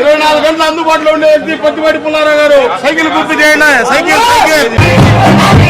ఇరవై నాలుగు గంటలు. అందుబాటులో ఉండే వ్యక్తి పొత్తిపాటి పుల్లారావు గారు. సైకిల్ గుర్తు చేయండి. Cycle cycle.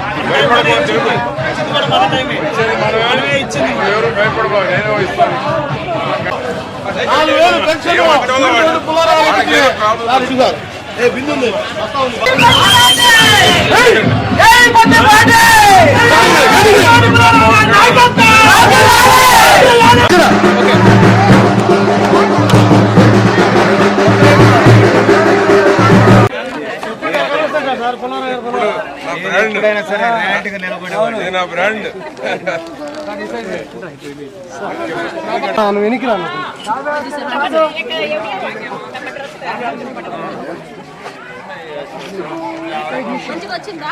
నేను ఎవరు భయపడకూడదు నేనే ఇస్తాను నాలుగు వేలు పెన్షన్ పుల్లారావు గారికి ఏ బిందు ఉంది ఉంది. నా బ్రాండ్ నేను నా బ్రాండ్ మంచిగా వచ్చిందా?